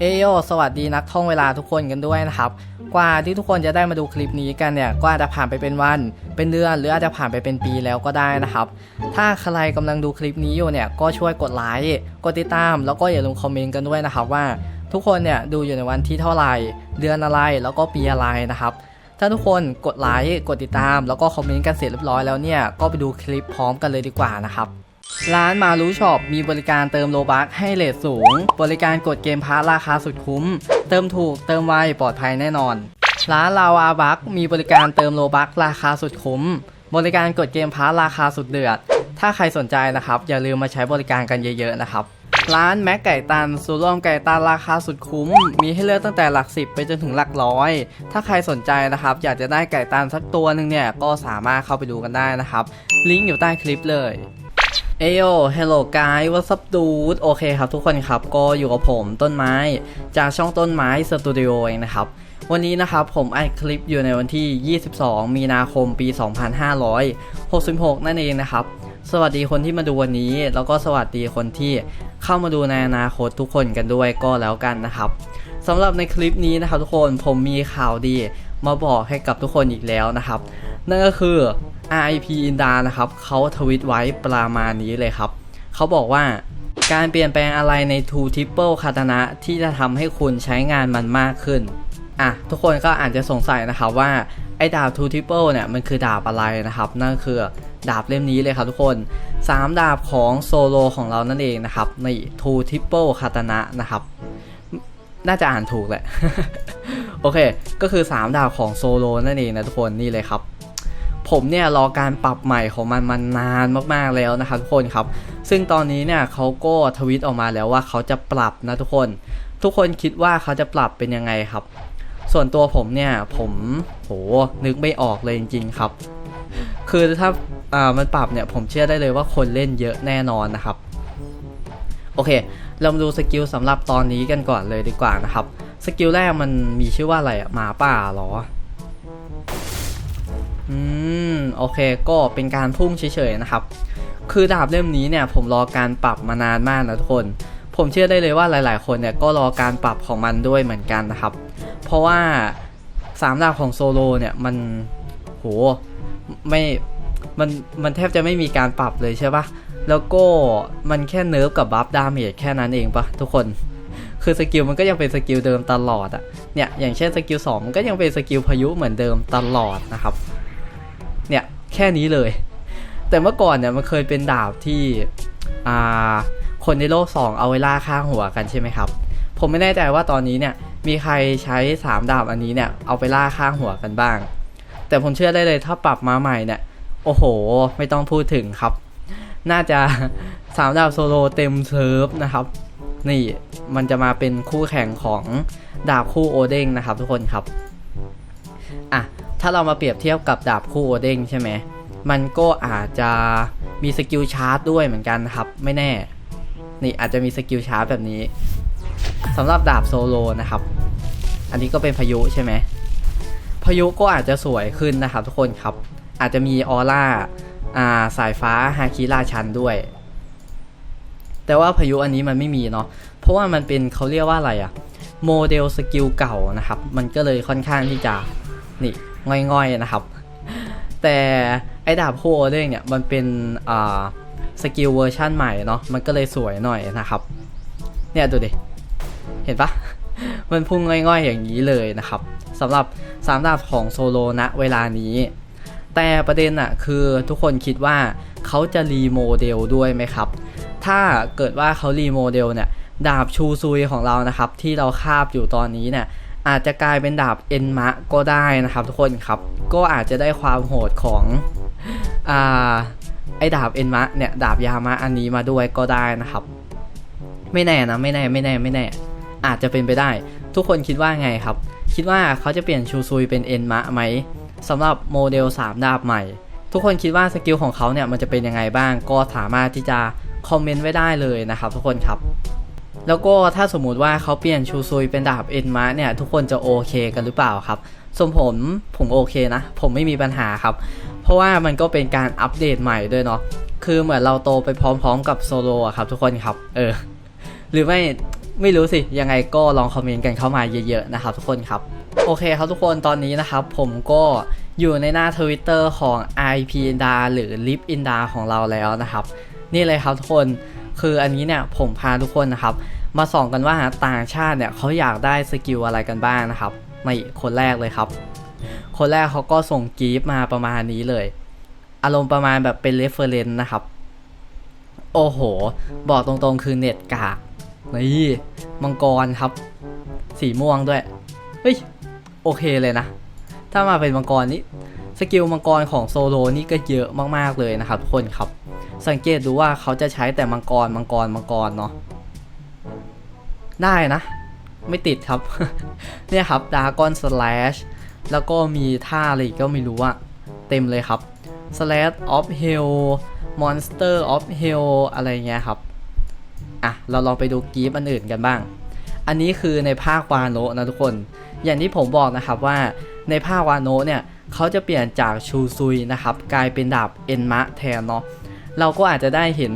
เอโยสวัสดีนักท่องเวลาทุกคนกันด้วยนะครับ กว่าที่ทุกคนจะได้มาดูคลิปนี้กันเนี่ยก็อาจจะผ่านไปเป็นวัน เป็นเดือนหรืออาจจะผ่านไปเป็นปีแล้วก็ได้นะครับ ถ้าใครกำลังดูคลิปนี้อยู่เนี่ยก็ช่วยกดไลค์กดติดตาม แล้วก็อย่าลืมคอมเมนต์กันด้วยนะครับว่า ทุกคนเนี่ยดูอยู่ในวันที่เท่าไหร่ เดือนอะไรแล้วก็ปีอะไรนะครับ ถ้าทุกคนกดไลค์กดติดตาม แล้วก็คอมเมนต์กันเสร็จเรียบร้อยแล้วเนี่ยก็ไปดูคลิปพร้อมกันเลยดีกว่านะครับ ร้านมารู้ช็อปมีบริการเติมโลบัคให้เลทสูง บริการกดเกมพาร์ราคาสุดคุ้ม เติมถูกเติมไวปลอดภัยแน่นอน ร้านลาวาบัคมีบริการเติมโลบัคราคาสุดคุ้ม บริการกดเกมพาร์ราคาสุดเดือด ถ้าใครสนใจนะครับ อย่าลืมมาใช้บริการกันเยอะๆนะครับร้านแม็กไก่ตันซูร่วมไก่ตันราคาสุดคุ้ม มีให้เลือกตั้งแต่หลักสิบไปจนถึงหลักร้อย ถ้าใครสนใจนะครับ อยากจะได้ไก่ตันสักตัวหนึ่งเนี่ยก็สามารถเข้าไปดูกันได้นะครับ ลิงก์อยู่ใต้คลิปเลย เอโย hello guys what's up dude โอเคครับทุกคนครับ ก็อยู่กับผมต้นไม้ จากช่องต้นไม้สตูดิโอเองนะครับ วันนี้นะครับผมอัดคลิปอยู่ในวันที่ 22 มีนาคมปี 2566 นั่นเองนะครับ สวัสดีคนที่มาดูวันนี้ แล้วก็สวัสดีคนที่เข้ามาดูในอนาคตทุกคนกันด้วยก็แล้วกันนะครับสำหรับในคลิปนี้นะครับทุกคนผมมีข่าวดีมาบอกให้กับทุกคนอีกแล้วนะครับ นั่นก็คือ RIP อินดานะครับเขาทวิตไว้ประมาณนี้เลยครับ เขาบอกว่าการเปลี่ยนแปลงอะไรใน t o Triple คาตนะที่จะทำให้คุณใช้งานมันมากขึ้น อะ ทุกคนก็อาจจะสงสัยนะครับว่า ไอ้ดาบ t o Triple เนี่ย มันคือดาบอะไรนะครับ นั่นก็คือดาบเล่มนี้เลยครับทุกคน 3 ดาบของโซโลของเรานั่นเองนะครับใน t o Triple คาตนะนะครับ น่าจะอ่านถูกแหละ โอเค ก็คือ 3 ดาบของโซโลนั่นเองนะทุกคนนี่เลยครับ ผมเนี่ยรอการปรับใหม่ของมันมานานมากๆแล้วนะครับทุกคนครับ ซึ่งตอนนี้เนี่ยเขาก็ทวิตออกมาแล้วว่าเขาจะปรับนะทุกคน ทุกคนคิดว่าเขาจะปรับเป็นยังไงครับ ส่วนตัวผมเนี่ยผมโหนึกไม่ออกเลยจริง ๆครับ คือถ้าอ่ามันปรับเนี่ยผมเชื่อได้เลยว่าคนเล่นเยอะแน่นอนนะครับ โอเค เรามาดูสกิลสำหรับตอนนี้กันก่อนเลยดีกว่านะครับ สกิลแรกมันมีชื่อว่าอะไรอะหมาป่าหรอ อืม โอเคก็เป็นการพุ่งเฉยๆนะครับ คือดาบเล่มนี้เนี่ยผมรอการปรับมานานมากนะทุกคน ผมเชื่อได้เลยว่าหลายๆ คนเนี่ยก็รอการปรับของมันด้วยเหมือนกันนะครับ เพราะว่าสามดาบของโซโลเนี่ยมันโหไม่มันมันแทบจะไม่มีการปรับเลยใช่ปะแล้วก็มันแค่เนิร์ฟกับบัฟดาเมจแค่นั้นเองปะทุกคน คือสกิลมันก็ยังเป็นสกิลเดิมตลอดอะเนี่ยอย่างเช่นสกิล2มันก็ยังเป็นสกิลพายุเหมือนเดิมตลอดนะครับ เนี่ยแค่นี้เลย แต่เมื่อก่อนเนี่ยมันเคยเป็นดาบที่อ่าคนในโลก2เอาไว้ล่าข้างหัวกันใช่ไหมครับ ผมไม่แน่ใจว่าตอนนี้เนี่ยมีใครใช้ 3 ดาบอันนี้เนี่ยเอาไปล่าข้างหัวกันบ้าง แต่ผมเชื่อได้เลยถ้าปรับมาใหม่เนี่ยโอ้โห ไม่ต้องพูดถึงครับ น่าจะ3ดาบโซโลเต็มเซิร์ฟนะครับ นี่มันจะมาเป็นคู่แข่งของดาบคู่โอเด้งนะครับทุกคนครับ อะ ถ้าเรามาเปรียบเทียบกับดาบคู่โอเด้งใช่ไหมมันก็อาจจะมีสกิลชาร์จด้วยเหมือนกันครับไม่แน่ นี่อาจจะมีสกิลชาร์จแบบนี้สำหรับดาบโซโลนะครับ อันนี้ก็เป็นพายุใช่ไหมพายุก็อาจจะสวยขึ้นนะครับทุกคนครับ อาจจะมีออร่าอ่าสายฟ้าฮาคิราชันด้วย แต่ว่าพายุอันนี้มันไม่มีเนาะเพราะว่ามันเป็นเขาเรียกว่าอะไรอะโมเดลสกิลเก่านะครับ มันก็เลยค่อนข้างที่จะนี่ ง่อยๆนะครับ แต่ไอ้ดาบโอเด้งเนี่ยมันเป็นอ่าสกิลเวอร์ชันใหม่เนาะมันก็เลยสวยหน่อยนะครับ เนี่ยดูดิ เห็นปะมันพุ่งง่อยๆอย่างนี้เลยนะครับสำหรับสามดาบของโซโลณเวลานี้ แต่ประเด็นอะคือทุกคนคิดว่าเขาจะรีโมเดลด้วยไหมครับ ถ้าเกิดว่าเขารีโมเดลเนี่ยดาบชูซุยของเรานะครับ ที่เราคาบอยู่ตอนนี้เนี่ย อาจจะกลายเป็นดาบเอ็นมะก็ได้นะครับทุกคนครับ ก็อาจจะได้ความโหดของอ่าไอ้ดาบเอ็นมะเนี่ยดาบยามะอันนี้มาด้วยก็ได้นะครับ ไม่แน่นะไม่แน่ไม่แน่ไม่แน่ อาจจะเป็นไปได้ ทุกคนคิดว่าไงครับ คิดว่าเขาจะเปลี่ยนชูซุยเป็นเอ็นมะไหมสำหรับโมเดล 3 ดาบใหม่ ทุกคนคิดว่าสกิลของเขาเนี่ยมันจะเป็นยังไงบ้างก็สามารถที่จะคอมเมนต์ไว้ได้เลยนะครับทุกคนครับ แล้วก็ถ้าสมมุติว่าเขาเปลี่ยนชูซุยเป็นดาบเอ็นมะเนี่ย ทุกคนจะโอเคกันหรือเปล่าครับส่วนผมผมโอเคนะ ผมไม่มีปัญหาครับ เพราะว่ามันก็เป็นการอัปเดตใหม่ด้วยเนาะคือเหมือนเราโตไปพร้อมๆกับโซโลอะครับ ทุกคนครับ เออ หรือไม่ไม่รู้สิ ยังไงก็ลองคอมเมนต์กันเข้ามาเยอะๆนะครับ ทุกคนครับ โอเคครับทุกคนตอนนี้นะครับ ผมก็อยู่ในหน้า Twitter ของ IP Inda หรือ Lip Inda ของเราแล้วนะครับ นี่เลยครับทุกคน คืออันนี้เนี่ยผมพาทุกคนนะครับ มาส่องกันว่าต่างชาติเนี่ยเขาอยากได้สกิลอะไรกันบ้างนะครับในคนแรกเลยครับ คนแรกเขาก็ส่งกีฟมาประมาณนี้เลย อารมณ์ประมาณแบบเป็นเรฟเฟอร์เรนซ์นะครับ โอ้โห บอกตรงๆคือเน็ตกากนี่มังกรครับ สีม่วงด้วย เฮ้ย โอเคเลยนะ ถ้ามาเป็นมังกรนี้สกิลมังกรของโซโลนี่ก็เยอะมากๆเลยนะครับทุกคนครับ สังเกตดูว่าเขาจะใช้แต่มังกรมังกรมังกรเนาะได้นะ ไม่ติดครับ เนี่ยครับดากอนสแลชแล้วก็มีท่าอะไรกก็ไม่รู้อะเต็มเลยครับ slash of hell monster of hell อะไรเงี้ยครับ อะ เราลองไปดูกีฟอันอื่นกันบ้าง อันนี้คือในภาควาโนะนะทุกคน อย่างที่ผมบอกนะครับว่าในภาควาโนะเนี่ย เขาจะเปลี่ยนจากชูซุยนะครับ กลายเป็นดาบเอ็นมะแทนเนาะ เราก็อาจจะได้เห็น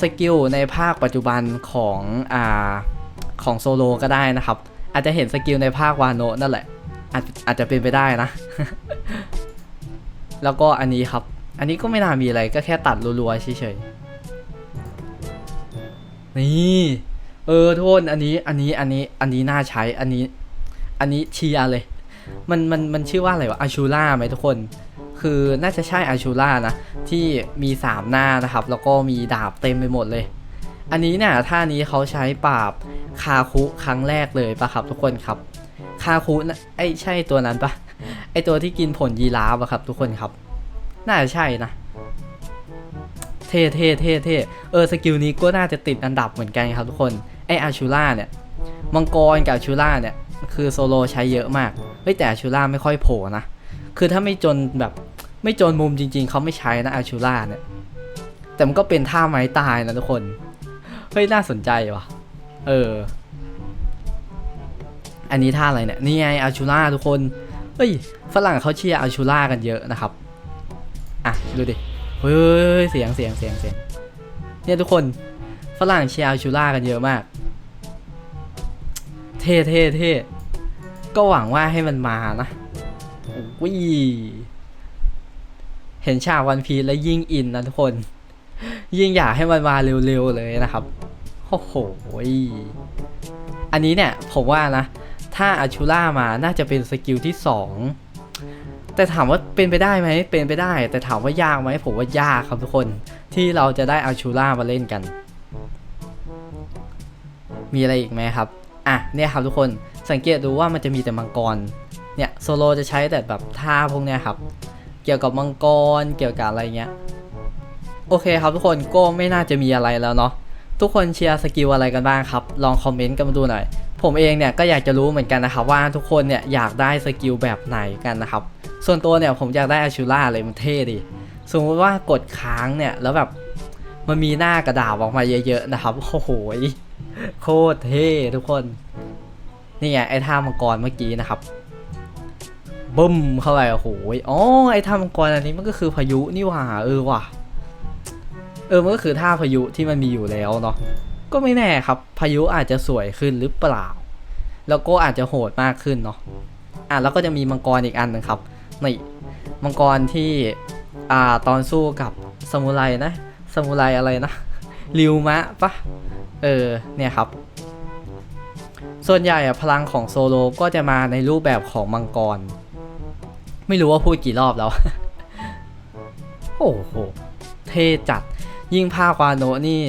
สกิลในภาคปัจจุบันของอ่าของโซโลก็ได้นะครับ อาจจะเห็นสกิลในภาควาโนนั่นแหละ อาจอาจจะเป็นไปได้นะ แล้วก็อันนี้ครับ อันนี้ก็ไม่น่ามีอะไรก็แค่ตัดรัวๆเฉยๆนี่เออโทษอันนี้อันนี้อันนี้อันนี้น่าใช้อันนี้ อันนี้เชียเลย มันมันมันชื่อว่าอะไรวะอาชูล่าไหมทุกคน คือน่าจะใช่อาชูล่านะ ที่มี3หน้านะครับ แล้วก็มีดาบเต็มไปหมดเลย อันนี้เนี่ยท่านี้เขาใช้ปราบคาคุครั้งแรกเลยปะครับทุกคนครับคาคุนะไอใช่ตัวนั้นปะไอตัวที่กินผลยีราฟอะครับ ทุกคนครับ น่าจะใช่นะ เท่เท่เท่เท่เออสกิลนี้ก็น่าจะติดอันดับเหมือนกันครับทุกคนไออาชูล่าเนี่ยมังกรกับอาชูล่าเนี่ยคือโซโลใช้เยอะมากเฮ้ยแต่อาชูล่าไม่ค่อยโผล่นะคือถ้าไม่จนแบบ ไม่จนมุมจริง ๆ เขาไม่ใช้นะอาชูล่าเนี่ย แต่มันก็เป็นท่าไม้ตายนะทุกคน เฮ้ย น่าสนใจว่ะ เออ อันนี้ท่าอะไรเนี่ย นี่ไงอาชูล่าทุกคน เฮ้ย ฝรั่งเขาเชียร์อาชูล่ากันเยอะนะครับ อะ ดูดิ เฮ้ย เสียงเสียงเสียงเสียง เนี่ยทุกคน ฝรั่งเชียร์อาชูล่ากันเยอะมาก เท่เท่เท่ก็หวังว่าให้มันมานะโอ้ย ห็นฉากวันพีแล้วยิ่งอินนะทุกคน ยิ่งอยากให้มันมาเร็วๆเลยนะครับโอ้โหอันนี้เนี่ยผมว่านะ ถ้าอาชูล่ามาน่าจะเป็นสกิลที่ 2 แต่ถามว่าเป็นไปได้ไหมเป็นไปได้ แต่ถามว่ายากไหมผมว่ายากครับทุกคนที่เราจะได้อาชูล่ามาเล่นกัน มีอะไรอีกไหมครับอะเนี่ยครับทุกคนสังเกตดูว่ามันจะมีแต่มังกรเนี่ยโซโลจะใช้แต่แบบท่าพวกเนี้ยครับ เกี่ยวกับมังกรเกี่ยวกับอะไรเงี้ยโอเคครับทุกคนก็ไม่น่าจะมีอะไรแล้วเนาะทุกคนเชียร์สกิลอะไรกันบ้างครับ ลองคอมเมนต์กันมาดูหน่อย ผมเองเนี่ยก็อยากจะรู้เหมือนกันนะครับว่าทุกคนเนี่ยอยากได้สกิลแบบไหนกันนะครับ ส่วนตัวเนี่ยผมอยากได้อาชูล่าเลยมันเท่ดิสมมติว่ากดค้างเนี่ยแล้วแบบมันมีหน้ากระดาษออกมาเยอะๆนะครับโอ้โหโคตรเท่ทุกคน นี่ไงไอ้ท่ามังกรเมื่อกี้นะครับ บึ้มเข้าไปโอ้โหอ๋อไอ้ท่ามังกรอันนี้มันก็คือพายุนี่หว่าเออว่ะเออมันก็คือท่าพายุที่มันมีอยู่แล้วเนาะก็ไม่แน่ครับ พายุอาจจะสวยขึ้นหรือเปล่า แล้วก็อาจจะโหดมากขึ้นเนาะอะแล้วก็จะมีมังกรอีกอันนึงครับนี่มังกรที่อ่าตอนสู้กับสมุไรนะสมุไรอะไรนะริวมะปะเออเนี่ยครับ ส่วนใหญ่อะพลังของโซโลก็จะมาในรูปแบบของมังกร ไม่รู้ว่าพูดกี่รอบแล้ว โอ้โห เท่จัด ยิ่งภาควาโนนี่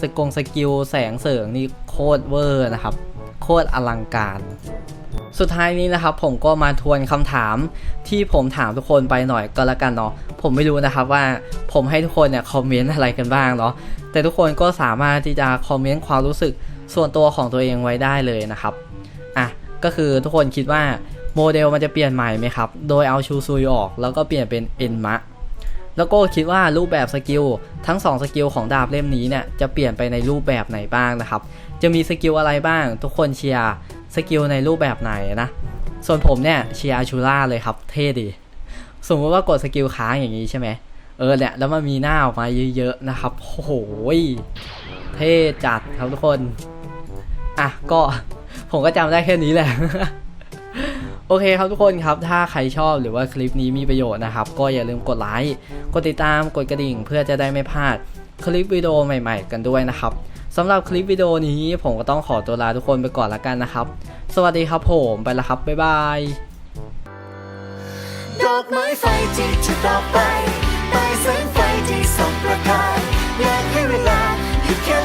สกงสกิลแสงเสริงนี่โคตรเวอร์นะครับ โคตรอลังการ สุดท้ายนี้นะครับผมก็มาทวนคำถามที่ผมถามทุกคนไปหน่อยก็แล้วกันเนาะ ผมไม่รู้นะครับว่าผมให้ทุกคนเนี่ยคอมเมนต์อะไรกันบ้างเนาะ แต่ทุกคนก็สามารถที่จะคอมเมนต์ความรู้สึกส่วนตัวของตัวเองไว้ได้เลยนะครับ อะ ก็คือทุกคนคิดว่า โมเดลมันจะเปลี่ยนใหม่ไหมครับ โดยเอาชูซุยออก แล้วก็เปลี่ยนเป็นเอ็นมะ แล้วก็คิดว่ารูปแบบสกิลทั้ง2สกิลของดาบเล่มนี้เนี่ยจะเปลี่ยนไปในรูปแบบไหนบ้างนะครับ จะมีสกิลอะไรบ้าง ทุกคนเชียร์สกิลในรูปแบบไหนนะ ส่วนผมเนี่ยเชียร์อาชูล่าเลยครับ เท่ดี สมมติว่ากดสกิลค้างอย่างนี้ใช่ไหมเออเนี่ยแล้วมันมีหน้าออกมาเยอะๆนะครับโอ้โหเท่จัดครับทุกคน อะก็ผมก็จำได้แค่นี้แหละ โอเคครับทุกคนครับ ถ้าใครชอบหรือว่าคลิปนี้มีประโยชน์นะครับ ก็อย่าลืมกดไลค์กดติดตามกดกระดิ่ง เพื่อจะได้ไม่พลาดคลิปวิดีโอใหม่ ๆ กันด้วยนะครับสำหรับคลิปวิดีโอนี้ผมก็ต้องขอตัวลาทุกคนไปก่อนละกันนะครับ สวัสดีครับผมไปล้วครับ บ๊ายบายดอกไม้ไฟที่จะต่อไปใต้แสงไฟที่ส่องประกายอยากให้เวลาหยุดแค่